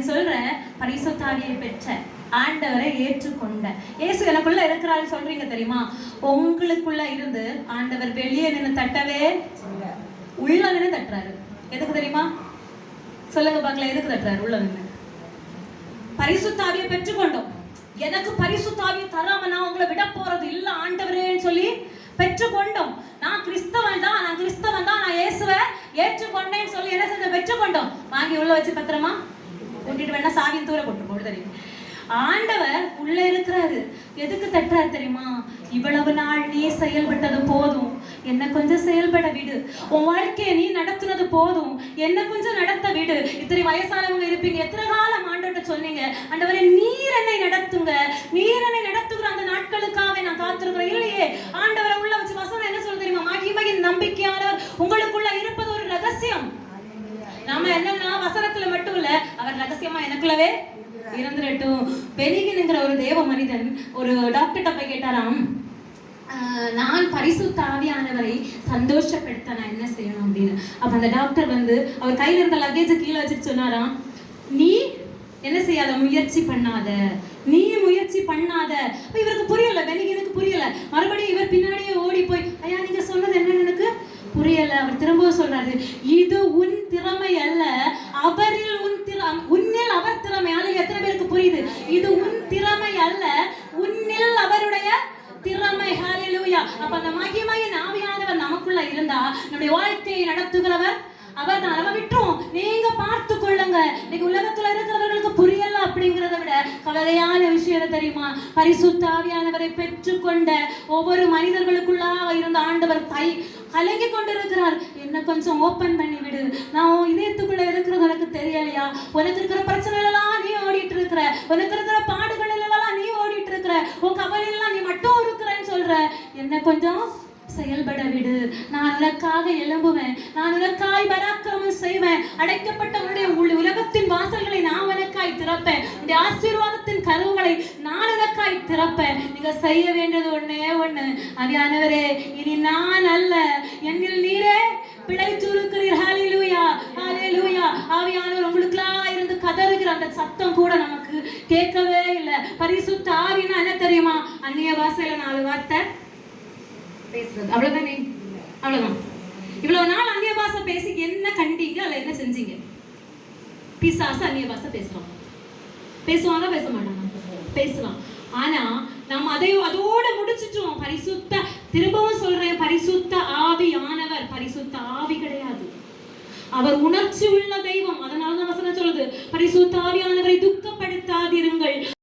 நாளைக்கு சொல்றேன் பரிசுத்தாவியை பெற்ற ஆண்டவரை ஏற்றுக்கொண்ட. இயேசு எனக்குள்ள இருக்கிறாருன்னு சொல்றீங்க தெரியுமா? உங்களுக்குள்ள இருந்து ஆண்டவர் வெளியே நின்று தட்டவே உள்ள நின்று தட்டுறாரு. எதுக்கு தெரியுமா? சொல்லுங்க பார்க்கல எதுக்கு தட்டுறாரு? உள்ள நின்று பரிசுத்தாவியை பெற்றுக்கொண்டோம். எனக்கு பரிசுத்தாவியை தராம நான் உங்களை விட போறது இல்ல ஆண்டவரேன்னு சொல்லி பெற்றுக்கொண்டோம். நான் கிறிஸ்தவன் தான் நான் கிறிஸ்தவன் தான் நான் இயேசுவை ஏற்றுக்கொண்டேன்னு சொல்லி என்ன செஞ்ச பெற்றுக்கொண்டோம். வாங்கி உள்ள வச்சு பத்திரமா? கொண்டுட்டு வேணா சாவியும் தூர போட்டு தெரியும் ஆண்டவர் உள்ள இருக்கிறாரு. எதுக்கு தட்டுறாரு தெரியுமா? இவ்வளவு நாள் நீ செயல்பட்டது போதும். என்ன கொஞ்சம் செயல்பட விடு. உன் வாழ்க்கையை நீ நடத்துனது போதும். என்ன கொஞ்சம் நடத்த விடு. இத்தனை வயசானவங்க இருப்பீங்க. எத்தனை காலம் ஆண்டோட்ட சொன்னீங்க? ஆண்டவரே நீர் என்னை நடத்துங்க. நீர் என்னை நடத்துகிற அந்த நாட்களுக்காக நான் காத்திருக்கிறேன். இல்லையே. ஆண்டவரை உள்ள வச்சு வசனம் என்ன சொல்ல தெரியுமா? மகிமையின் நம்பிக்கையானவர் உங்களுக்கு நாம என்னன்னா வசனத்துல மட்டும் இல்ல அவர் ரகசியமா எனக்குள்ளவே இருந்துடட்டும் பெருகினுங்கிற ஒரு தேவ மனிதன் ஒரு டாக்டர்கிட்ட போய் கேட்டாராம் நான் பரிசுத்த ஆவியானவரை சந்தோஷப்படுத்த நான் என்ன செய்யணும் அப்படின்னு? அப்ப அந்த டாக்டர் வந்து அவர் கையில இருந்த லக்கேஜ் கீழே வச்சுட்டு சொன்னாராம் நீ என்ன செய்யாத? முயற்சி பண்ணாத. நீ முயற்சி பண்ணாத. இவருக்கு புரிய பெனிகனுக்கு புரியல மறுபடியும் இவர் பின்னாடியே ஓடி போய் ஐயா நீங்க சொன்னது என்னன்னு எனக்கு புரியல அவர் திரும்பவும் சொல்றாரு இது உன் திறமை அல்ல அவரில் உன் திறம் உன்னில் அவர் திறமை. அல்ல எத்தனை பேருக்கு புரியுது? இது உன் திறமை அல்ல உன்னில் அவருடைய திறமை. ஹாலிலூயா அப்ப அந்த மகிமையின் ஆவியானவர் நமக்குள்ள இருந்தா நம்முடைய வாழ்க்கையை நடத்துகிறவர் அவர் தான். நம்ம விட்டுரும் நீங்க பார்த்து கொள்ளுங்க. இன்னைக்கு உலகத்துல இருக்கிறவர்களுக்கு புரியல அப்படிங்கறத விட கவலையான விஷயம் தெரியுமா? பரிசுத்த ஆவியானவரை பெற்றுக்கொண்ட ஒவ்வொரு மனிதர்களுக்குள்ளாக இருந்த ஆண்டவர் தை கலங்கி கொண்டிருக்கிறார். என்ன கொஞ்சம் ஓப்பன் பண்ணி விடு. நான் இதயத்துக்குள்ள இருக்கிறது உனக்கு தெரியலையா? உனக்கு இருக்கிற பிரச்சனை எல்லாம் நீ ஓடிட்டு இருக்கிற உனக்கு இருக்கிற பாடுகள் எல்லாம் நீ ஓடிட்டு இருக்கிற உன் கவலை எல்லாம் நீ மட்டும் இருக்கிறேன்னு சொல்ற. என்ன கொஞ்சம் செயல்பட விடு. நான் உனக்காக எழும்புவேன். நான் உனக்காய் பராக்கிரமம் செய்வேன். அடைக்கப்பட்ட உன்னுடைய உலகத்தின் வாசல்களை நான் உனக்காய் திறப்பேன். இந்த ஆசீர்வாதத்தின் கதவுகளை நான் உனக்காய் திறப்பேன். நீங்க செய்ய வேண்டியது ஒண்ணே ஒண்ணு. அவியானவரே இனி நான் அல்ல. என்னில் நீரே பிழைத்திருக்கிறீர். ஹalleluya ஹalleluya ஆவியானவர் உங்களுக்குலாம் இருந்து கதறுகிற அந்த சத்தம் கூட நமக்கு கேட்கவே இல்லை. பரிசுத்த ஆவினா என்ன தெரியுமா? அந்நிய பாசையில நாலு வார்த்தை பேசுறது. அவ்வளவுதானே? அவ்வளவுதான். இவ்வளவு நாள் அந்நிய பாசை பேசி என்ன கண்டீங்க? அல்ல என்ன செஞ்சீங்க? பிசாசு அந்நிய பாஷை பேசுறோம் பேசுவாங்க பேச மாட்டாங்க பேசலாம் ஆனா நம்ம அதை அதோட முடிச்சிட்டோம் பரிசுத்த திரும்பவும் சொல்றேன் பரிசுத்த ஆவியானவர். பரிசுத்த ஆவி கிடையாது. அவர் உணர்ச்சி உள்ள தெய்வம். அதனால தான் வசனம் சொல்லுது. பரிசுத்த ஆவியானவரை துக்கப்படுத்தாதிருங்கள்.